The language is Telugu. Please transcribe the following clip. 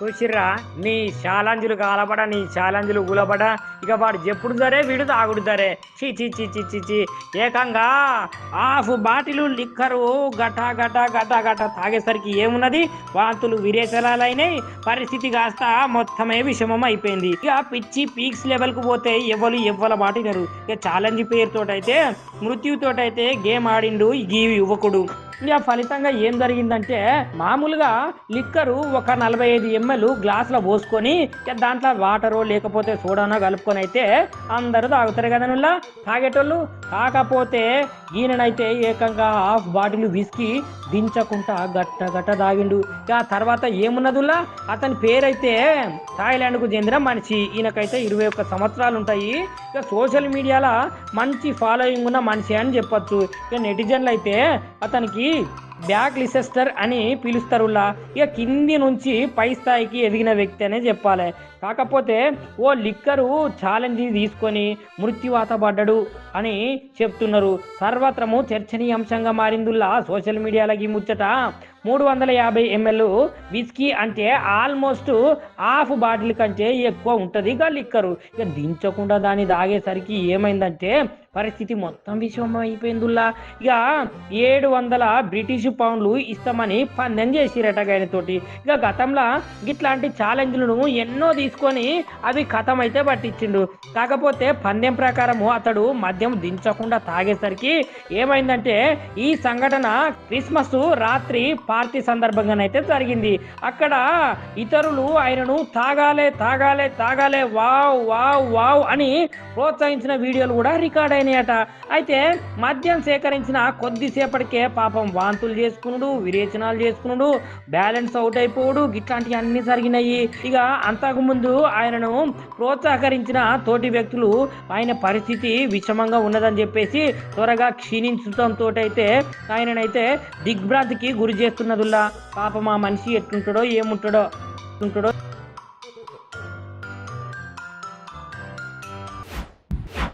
చూసిర్రా? నీ ఛాలెంజ్లు కాలపడ నీ ఛాలెంజ్లు గులపడ ఇక వాడు చెప్పుడు సరే వీడు తాగుడు సరే చీ చీ చీ చీ చీ చీ. ఏకంగా హాఫ్ బాటిలు లిక్కరు గట గట గట గట తాగేసరికి ఏమున్నది? వాంతులు విరేచలాలైనాయి పరిస్థితి కాస్త మొత్తమే విషమం అయిపోయింది ఇక పిచ్చి పీక్స్ లెవెల్కు పోతే ఎవ్వరు ఎవ్వల బాటినరు ఇక ఛాలెంజ్ పేరుతోటైతే మృత్యుతోటైతే గేమ్ ఆడిండు ఈ యువకుడు. ఇక ఫలితంగా ఏం జరిగిందంటే మామూలుగా లిక్కరు ఒక నలభై ఐదు ఎంఎల్ గ్లాసులో పోసుకొని దాంట్లో వాటరో లేకపోతే సోడానో కలుపుకొని అయితే అందరూ తాగుతారు కదా నుల్లా. తాగేటోళ్ళు కాకపోతే ఈయననైతే ఏకంగా హాఫ్ బాటిల్ విస్కీ దించకుండా గట్ట గట్ట తాగిండు. ఇక ఆ తర్వాత ఏమున్నదుల్లా అతని పేరైతే థాయిలాండ్కు చెందిన మనిషి. ఈయనకైతే ఇరవై ఒక్క సంవత్సరాలు ఉంటాయి ఇక సోషల్ మీడియాలో మంచి ఫాలోయింగ్ ఉన్న మనిషి అని చెప్పొచ్చు. ఇక నెటిజన్లు అయితే అతనికి బ్యాక్ లిసెస్టర్ అని పిలుస్తారులా. ఇక కింది నుంచి పై స్థాయికి ఎదిగిన వ్యక్తి అనే చెప్పాలి. కాకపోతే ఓ లిక్కరు ఛాలెంజ్ తీసుకొని మృత్యువాత పడ్డాడు అని చెప్తున్నారు. సర్వత్రము చర్చనీయాంశంగా మారిందుల్లా సోషల్ మీడియాలకి ముచ్చట. మూడు వందల యాభై ఎంఎల్ విస్కీ అంటే ఆల్మోస్ట్ హాఫ్ బాటిల్ కంటే ఎక్కువ ఉంటుంది ఇక లిక్కరు. ఇక దించకుండా దాన్ని తాగేసరికి ఏమైందంటే పరిస్థితి మొత్తం విషమం అయిపోయిందిలా ఇక ఏడు వందల బ్రిటిష్ పౌండ్లు ఇస్తామని పందెం చేసిరట తోటి ఇక గతంలో ఇట్లాంటి ఛాలెంజ్లను ఎన్నో తీసుకొని అవి కథం అయితే పట్టించిండు. కాకపోతే పందెం ప్రకారము అతడు మద్యం దించకుండా తాగేసరికి ఏమైందంటే ఈ సంఘటన క్రిస్మస్ రాత్రి పార్టీ సందర్భంగానైతే జరిగింది. అక్కడ ఇతరులు ఆయనను తాగాలే తాగాలే తాగాలే వావ్ వావ్ వావ్ అని ప్రోత్సహించిన వీడియోలు కూడా రికార్డ్ అయినాయట. అయితే మద్యం సేకరించిన కొద్దిసేపటికే పాపం వాంతులు చేసుకునుడు విరేచనాలు చేసుకునుడు బ్యాలెన్స్ అవుట్ అయిపోడు ఇట్లాంటివి అన్నీ జరిగినాయి. ఇక అంతకు ముందు ఆయనను ప్రోత్సహకరించిన తోటి వ్యక్తులు ఆయన పరిస్థితి విషమంగా ఉన్నదని చెప్పేసి త్వరగా క్షీణించడంతో అయితే ఆయననైతే దిగ్భ్రాంతికి గురి చెప్పుకున్నదుల్లా పాప మా మనిషి ఎట్టుంటాడో ఏముంటాడో ఉంటాడో